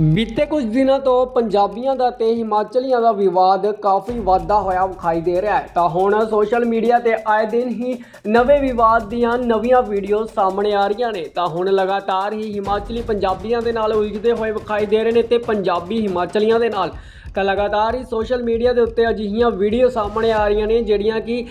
ਬੀਤੇ ਕੁਝ ਦਿਨਾਂ ਤੋਂ ਪੰਜਾਬੀਆਂ ਦਾ ਤੇ ਹਿਮਾਚਲੀਆਂ ਦਾ ਵਿਵਾਦ ਕਾਫੀ ਵਾਧਾ ਹੋਇਆ ਵਿਖਾਈ ਦੇ ਰਿਹਾ ਹੈ। ਤਾਂ ਹੁਣ ਸੋਸ਼ਲ ਮੀਡੀਆ ਤੇ ਆਏ ਦਿਨ ਹੀ ਨਵੇਂ ਵਿਵਾਦ ਦੀਆਂ ਨਵੀਆਂ ਵੀਡੀਓ ਸਾਹਮਣੇ ਆ ਰਹੀਆਂ ਨੇ। ਤਾਂ ਹੁਣ ਲਗਾਤਾਰ ਹੀ ਹਿਮਾਚਲੀ ਪੰਜਾਬੀਆਂ ਦੇ ਨਾਲ ਉਲਝਦੇ ਹੋਏ ਵਿਖਾਈ ਦੇ ਰਹੇ ਨੇ ਤੇ ਪੰਜਾਬੀ ਹਿਮਾਚਲੀਆਂ ਦੇ ਨਾਲ। ਤਾਂ ਲਗਾਤਾਰ ਹੀ ਸੋਸ਼ਲ ਮੀਡੀਆ ਦੇ ਉੱਤੇ ਅਜਿਹੀਆਂ ਵੀਡੀਓ ਸਾਹਮਣੇ ਆ ਰਹੀਆਂ ਨੇ, ਜਿਹੜੀਆਂ ਕਿ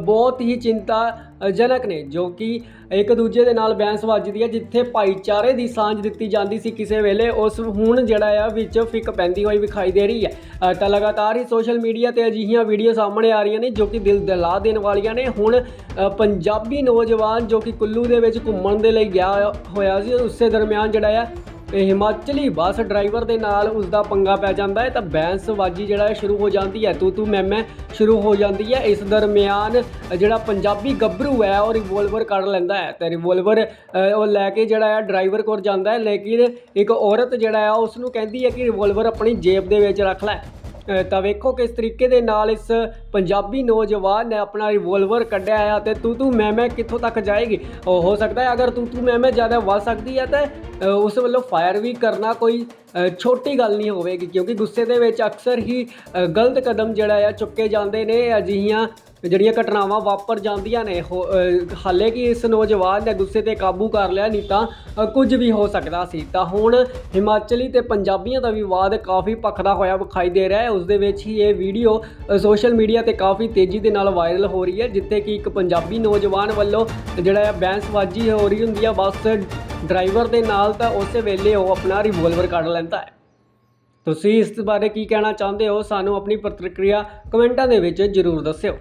ਬਹੁਤ ਹੀ ਚਿੰਤਾ ਜਨਕ ਨੇ, ਜੋ ਕਿ ਇੱਕ ਦੂਜੇ ਦੇ ਨਾਲ ਬੈਂਸ ਵੱਜਦੀ ਹੈ, ਜਿੱਥੇ ਭਾਈਚਾਰੇ ਦੀ ਸਾਂਝ ਦਿੱਤੀ ਜਾਂਦੀ ਸੀ ਕਿਸੇ ਵੇਲੇ, ਉਸ ਹੁਣ ਜਿਹੜਾ ਆ, ਵਿੱਚ ਫਿੱਕ ਪੈਂਦੀ ਹੋਈ ਵਿਖਾਈ ਦੇ ਰਹੀ ਹੈ। ਤਾਂ ਲਗਾਤਾਰ ਹੀ ਸੋਸ਼ਲ ਮੀਡੀਆ ਤੇ ਅਜਿਹੀਆਂ ਵੀਡੀਓ ਸਾਹਮਣੇ ਆ ਰਹੀਆਂ ਨੇ, ਜੋ ਕਿ ਦਿਲ ਦਹਿਲਾ ਦੇਣ ਵਾਲੀਆਂ ਨੇ। ਹੁਣ ਪੰਜਾਬੀ ਨੌਜਵਾਨ ਜੋ ਕਿ ਕੁੱਲੂ ਦੇ ਵਿੱਚ ਘੁੰਮਣ ਦੇ ਲਈ ਗਿਆ ਹੋਇਆ ਸੀ, ਉਸੇ ਦਰਮਿਆਨ ਜਿਹੜਾ ਆ ਇਹ ਹਿਮਾਚਲੀ ਬੱਸ ਡਰਾਈਵਰ ਦੇ ਨਾਲ ਉਸ ਦਾ ਪੰਗਾ ਪੈ ਜਾਂਦਾ ਹੈ। ਤਾਂ ਬੈਂਸਬਾਜੀ ਜਿਹੜਾ ਹੈ, ਸ਼ੁਰੂ ਹੋ ਜਾਂਦੀ ਹੈ। ਤੂੰ ਤੂੰ ਮੈਂ ਮੈਂ ਸ਼ੁਰੂ ਹੋ ਜਾਂਦੀ ਹੈ। ਇਸ ਦਰਮਿਆਨ ਜਿਹੜਾ ਪੰਜਾਬੀ ਗੱਭਰੂ ਹੈ, ਉਹ ਰਿਵੋਲਵਰ ਕੱਢ ਲੈਂਦਾ ਹੈ। ਤੇ ਰਿਵੋਲਵਰ ਉਹ ਲੈ ਕੇ ਜਿਹੜਾ ਹੈ, ਡਰਾਈਵਰ ਕੋਲ ਜਾਂਦਾ ਹੈ। ਲੇਕਿਨ ਇੱਕ ਔਰਤ ਜਿਹੜਾ ਹੈ ਉਸ ਨੂੰ ਕਹਿੰਦੀ ਹੈ ਕਿ ਰਿਵੋਲਵਰ ਆਪਣੀ ਜੇਬ ਦੇ ਵਿੱਚ ਰੱਖ ਲੈ। ਤਾਂ ਵੇਖੋ ਕਿਸ ਤਰੀਕੇ ਦੇ ਨਾਲ ਇਸ ਪੰਜਾਬੀ ਨੌਜਵਾਨ ਨੇ ਆਪਣਾ ਰਿਵੋਲਵਰ ਕੱਢਿਆ ਹੈ ਅਤੇ ਤੂੰ ਤੂੰ ਮੈਂ ਮੈਂ ਕਿੱਥੋਂ ਤੱਕ ਜਾਏਗੀ? ਹੋ ਸਕਦਾ ਹੈ ਅਗਰ ਤੂੰ ਤੂੰ ਮੈਂ ਮੈਂ ਜ਼ਿਆਦਾ ਵੱਧ ਸਕਦੀ ਹੈ ਤਾਂ ਉਸ ਵੱਲੋਂ ਫਾਇਰ ਵੀ ਕਰਨਾ ਕੋਈ ਛੋਟੀ ਗੱਲ ਨਹੀਂ ਹੋਵੇਗੀ, ਕਿਉਂਕਿ ਗੁੱਸੇ ਦੇ ਵਿੱਚ ਅਕਸਰ ਹੀ ਗਲਤ ਕਦਮ ਜਿਹੜਾ ਆ, ਚੁੱਕੇ ਜਾਂਦੇ ਨੇ, ਅਜਿਹੀਆਂ ਜਿਹੜੀਆਂ ਘਟਨਾਵਾਂ ਵਾਪਰ ਜਾਂਦੀਆਂ ਨੇ, ਹੋ- ਹਾਲੇ ਕਿ ਇਸ ਨੌਜਵਾਨ ਨੇ ਗੁੱਸੇ ਤੇ ਕਾਬੂ ਕਰ ਲਿਆ ਨਹੀਂ ਤਾਂ ਕੁਝ ਵੀ ਹੋ ਸਕਦਾ ਸੀ। ਤਾਂ ਹੁਣ ਹਿਮਾਚਲੀ ਤੇ ਪੰਜਾਬੀਆਂ ਦਾ ਵਿਵਾਦ ਕਾਫੀ ਭਖਦਾ ਹੋਇਆ ਵਿਖਾਈ ਦੇ ਰਿਹਾ ਹੈ। ਉਸ ਦੇ ਵਿੱਚ ਹੀ ਇਹ ਵੀਡੀਓ ਸੋਸ਼ਲ ਮੀਡੀਆ ਤੇ ਕਾਫੀ ਤੇਜ਼ੀ ਦੇ ਨਾਲ ਵਾਇਰਲ ਹੋ ਰਹੀ ਹੈ, ਜਿੱਥੇ ਕਿ ਇੱਕ ਪੰਜਾਬੀ ਨੌਜਵਾਨ ਵੱਲੋਂ ਜਿਹੜਾ ਹੈ ਬੈਂਸਬਾਜੀ ਹੋ ਰਹੀ ਹੁੰਦੀ ਹੈ ਬਸ ਡਰਾਈਵਰ ਦੇ ਨਾਲ ਤਾਂ ਉਸੇ ਵੇਲੇ ਉਹ ਆਪਣਾ ਰਿਵੋਲਵਰ ਕੱਢ ਲੈਂਦਾ ਹੈ। ਤੁਸੀਂ ਇਸ ਬਾਰੇ ਕੀ ਕਹਿਣਾ ਚਾਹੁੰਦੇ ਹੋ? ਸਾਨੂੰ ਆਪਣੀ ਪ੍ਰਤੀਕਿਰਿਆ ਕਮੈਂਟਾਂ ਦੇ ਵਿੱਚ ਜ਼ਰੂਰ ਦੱਸਿਓ।